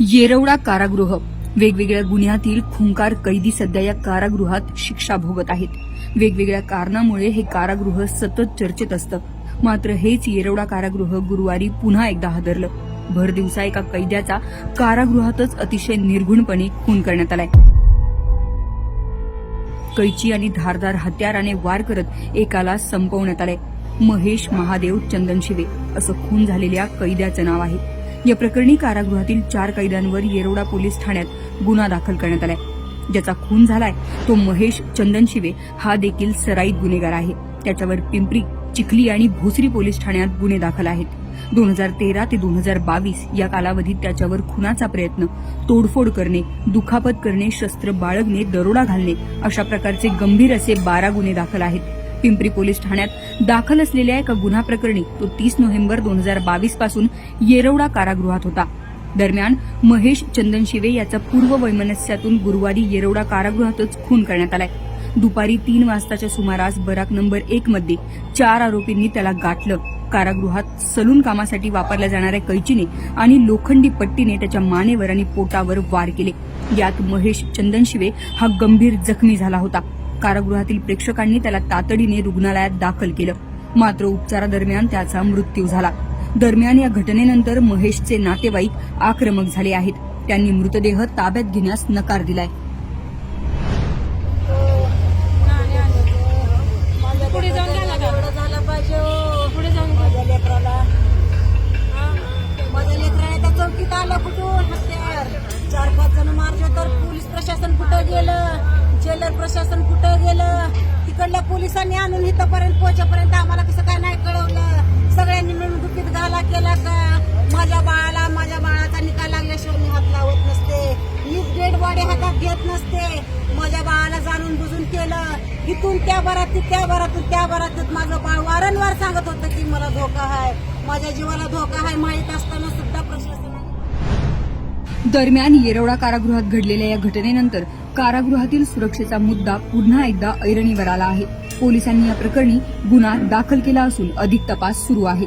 येरवडा कारागृह. वेगवेगळ्या गुन्ह्यातील खुंकार कैदी सध्या या कारागृहात शिक्षा भोगत आहेत. वेगवेगळ्या कारणामुळे हे कारागृह सतत चर्चेत असतं. मात्र हेच येरवडा कारागृह गुरुवारी पुन्हा एकदा हादरलं. भर दिवसा एका कैद्याचा कारागृहातच अतिशय निर्घुणपणे खून करण्यात आलाय. कैची आणि धारदार हत्याराने वार करत एकाला संपवण्यात आलाय. महेश महादेव चंदनशिवे असं खून झालेल्या कैद्याचं नाव आहे. या प्रकरणी कारागृहातील चार कैद्यांवर येरोडा पोलीस ठाण्यात गुन्हा दाखल करण्यात आलाय. ज्याचा खून झालाय तो महेश चंदनशिवे हा देखील सराईत गुन्हेगार आहे. त्याच्यावर पिंपरी चिखली आणि भोसरी पोलीस ठाण्यात गुन्हे दाखल आहेत. दोन हजार तेरा ते दोन हजार बावीस या कालावधीत त्याच्यावर खुनाचा प्रयत्न तोडफोड करणे दुखापत करणे शस्त्र बाळगणे दरोडा घालणे अशा प्रकारचे गंभीर असे बारा गुन्हे दाखल आहेत. पिंपरी पोलीस ठाण्यात दाखल असलेल्या एका गुन्हा प्रकरणी तो तीस नोव्हेंबर दोन हजार बावीसपासून येरवडा कारागृहात होता. दरम्यान महेश चंदनशिवे याचा पूर्व वैमनस्यातून गुरुवारी येरवडा कारागृहातच खून करण्यात आलाय. दुपारी तीन वाजताच्या सुमारास बराक नंबर एक मध्ये चार आरोपींनी त्याला गाठलं. कारागृहात सलून कामासाठी वापरल्या जाणाऱ्या कैचीने आणि लोखंडी पट्टीने त्याच्या मानेवर आणि पोटावर वार केले. यात महेश चंदनशिवे हा गंभीर जखमी झाला होता. कारागृहातील प्रेक्षकांनी त्याला तातडीने रुग्णालयात दाखल केलं. मात्र उपचारादरम्यान त्याचा मृत्यू झाला. दरम्यान या घटनेनंतर महेशचे नातेवाईक आक्रमक झाले आहेत. त्यांनी मृतदेह ताब्यात घेण्यास नकार दिलाय. पुढे जाऊन गेला का? एवढं झालं पाहिजे हो. चौकीत आलं कुठून? चार पाच जण मारले तर पोलीस प्रशासन कुठं गेलं? जेलर प्रशासन कुठं गेलं? तिकडल्या पोलिसांनी आणून इथंपर्यंत पोहोचेपर्यंत आम्हाला कसं काय नाही कळवलं. सगळ्यांनी मिळून दुखीत घाला केला का? माझ्या बाळाला माझ्या बाळाचा निकाल लागल्याशिवाय मी हात लावत नसते. मी डेड बॉडी हातात घेत नसते. माझ्या बाळाला जाणून बुजून केलं. इथून त्या बरातीत त्या बरातीत त्या बरातीत माझं बाळ वारंवार सांगत होतं की मला धोका आहे. माझ्या जीवाला धोका आहे माहीत असताना सुद्धा प्रशासन दरम्यान येरवडा कारागृहात घडलेल्या या घटनेनंतर कारागृहातील सुरक्षेचा मुद्दा पुन्हा एकदा ऐरणीवर आला आहे. पोलिसांनी या प्रकरणी गुन्हा दाखल केला असून अधिक तपास सुरू आहे.